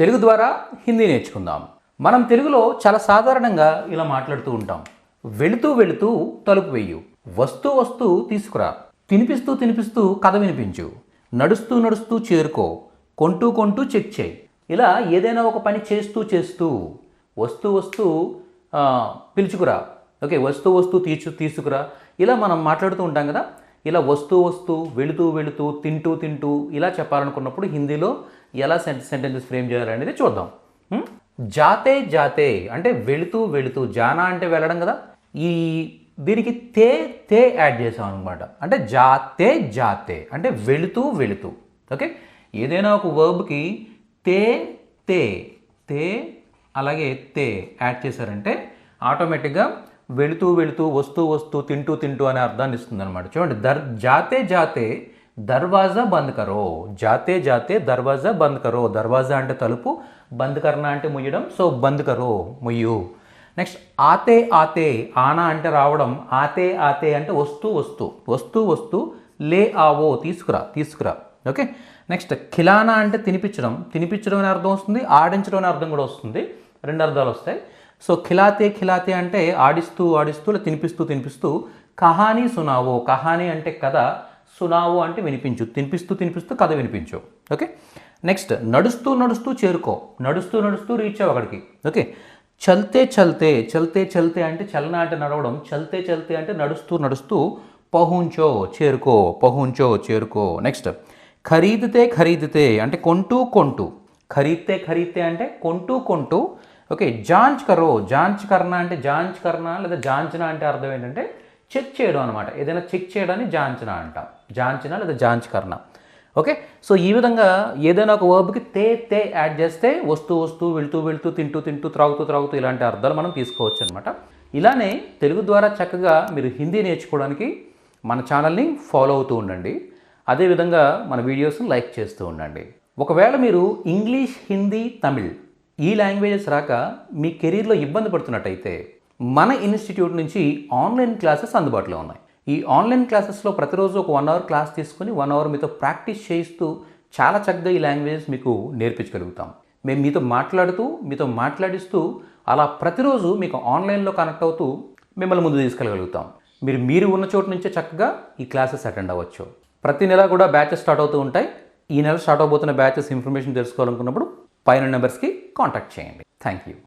తెలుగు ద్వారా హిందీ నేర్చుకుందాం. మనం తెలుగులో చాలా సాధారణంగా ఇలా మాట్లాడుతూ ఉంటాం. వెళుతూ వెళుతూ తలుపు వెయ్యు వస్తూ వస్తూ తీసుకురా. తినిపిస్తూ తినిపిస్తూ కథ వినిపించు. నడుస్తూ నడుస్తూ చేరుకో. కొంటూ కొంటూ చెక్ చేయి. ఇలా ఏదైనా ఒక పని చేస్తూ చేస్తూ వస్తూ వస్తూ పిలుచుకురా. ఓకే వస్తూ వస్తూ తీర్చు తీసుకురా. ఇలా మనం మాట్లాడుతూ ఉంటాం కదా. ఇలా వస్తూ వస్తూ వెళుతూ వెళుతూ తింటూ తింటూ ఇలా చెప్పాలనుకున్నప్పుడు హిందీలో ఎలా సెంటెన్సెస్ ఫ్రేమ్ చేయాలనేది చూద్దాం. జాతే జాతే అంటే వెళుతూ వెళుతూ జానా అంటే వెళ్ళడం కదా? ఈ దీనికి తే తే యాడ్ చేసాం అనమాట అంటే జాతే జాతే అంటే వెళుతూ వెళుతూ. ఓకే? ఏదైనా ఒక వర్బ్కి తే తే తే అలాగే తే యాడ్ చేశారంటే ఆటోమేటిక్గా వెళుతూ వెళుతూ వస్తూ వస్తూ తింటూ తింటూ అనే అర్థాన్ని ఇస్తుంది అనమాట చూడండి దర్ జాతే జాతే దర్వాజా బంద్ కరో జాతే జాతే దర్వాజా బంద్ కరో దర్వాజా అంటే తలుపు బంద్ కర్ణ అంటే ముయ్యడం సో బంద్ కరో ముయ్యు. నెక్స్ట్ ఆతే ఆతే ఆనా అంటే రావడం ఆతే ఆతే అంటే వస్తూ వస్తూ వస్తూ వస్తూ లే ఆవో తీసుకురా తీసుకురా. ఓకే? నెక్స్ట్ ఖిలానా అంటే తినిపించడం తినిపించడం అనే అర్థం వస్తుంది ఆడించడం అనే అర్థం కూడా వస్తుంది. రెండు అర్థాలు వస్తాయి. సో ఖిలాతే ఖిలాతే అంటే ఆడిస్తూ ఆడిస్తూ తినిపిస్తూ తినిపిస్తూ కహానీ సునావో. కహానీ అంటే కథ సునావో అంటే వినిపించు. తినిపిస్తూ తినిపిస్తూ కథ వినిపించు. ఓకే? నెక్స్ట్ నడుస్తూ నడుస్తూ చేరుకో. నడుస్తూ నడుస్తూ రీచ్ అవ్వ అక్కడికి. ఓకే? చల్తే చల్తే చల్తే చల్తే అంటే చలన అంటే నడవడం చల్తే చల్తే అంటే నడుస్తూ నడుస్తూ పహుంచో చేరుకో పహుంచో చేరుకో. నెక్స్ట్ ఖరీదితే ఖరీదితే అంటే కొంటూ కొంటూ. ఖరీదితే ఖరీదితే అంటే కొంటూ కొంటూ ఓకే జాంచ్ కరో జాంచ్ కర్ణ అంటే జాంచ్ కర్ణ లేదా జాంచనా అంటే అర్థం ఏంటంటే చెక్ చేయడం అనమాట ఏదైనా చెక్ చేయడాన్ని జాంచనా అంటాం. జాంచనా లేదా జాంచ్ కర్ణ ఓకే సో ఈ విధంగా ఏదైనా ఒక వర్బ్కి తే తే యాడ్ చేస్తే వస్తూ వస్తూ వెళ్తూ వెళ్తూ తింటూ తింటూ త్రాగుతూ త్రాగుతూ ఇలాంటి అర్థాలు మనం తీసుకోవచ్చు అనమాట ఇలానే తెలుగు ద్వారా చక్కగా మీరు హిందీ నేర్చుకోవడానికి మన ఛానల్ని ఫాలో అవుతూ ఉండండి. అదేవిధంగా మన వీడియోస్ని లైక్ చేస్తూ ఉండండి. ఒకవేళ మీరు ఇంగ్లీష్ హిందీ తమిళ్ ఈ లాంగ్వేజెస్ రాక మీ కెరీర్లో ఇబ్బంది పడుతున్నట్టయితే మన ఇన్స్టిట్యూట్ నుంచి ఆన్లైన్ క్లాసెస్ అందుబాటులో ఉన్నాయి. ఈ ఆన్లైన్ క్లాసెస్లో ప్రతిరోజు ఒక వన్ అవర్ క్లాస్ తీసుకుని వన్ అవర్ మీతో ప్రాక్టీస్ చేయిస్తూ చాలా చక్కగా ఈ లాంగ్వేజెస్ మీకు నేర్పించగలుగుతాం. మేము మీతో మాట్లాడుతూ మీతో మాట్లాడిస్తూ అలా ప్రతిరోజు మీకు ఆన్లైన్లో కనెక్ట్ అవుతూ మిమ్మల్ని ముందు తీసుకెళ్ళగలుగుతాం. మీరు మీరు ఉన్న చోటు నుంచే చక్కగా ఈ క్లాసెస్ అటెండ్ అవ్వచ్చు. ప్రతి నెల కూడా బ్యాచెస్ స్టార్ట్ అవుతూ ఉంటాయి. ఈ నెల స్టార్ట్ అవబోతున్న బ్యాచెస్ ఇన్ఫర్మేషన్ తెలుసుకోవాలనుకున్నప్పుడు పైన నెంబర్స్కి కాంటాక్ట్ చేయండి. Thank you.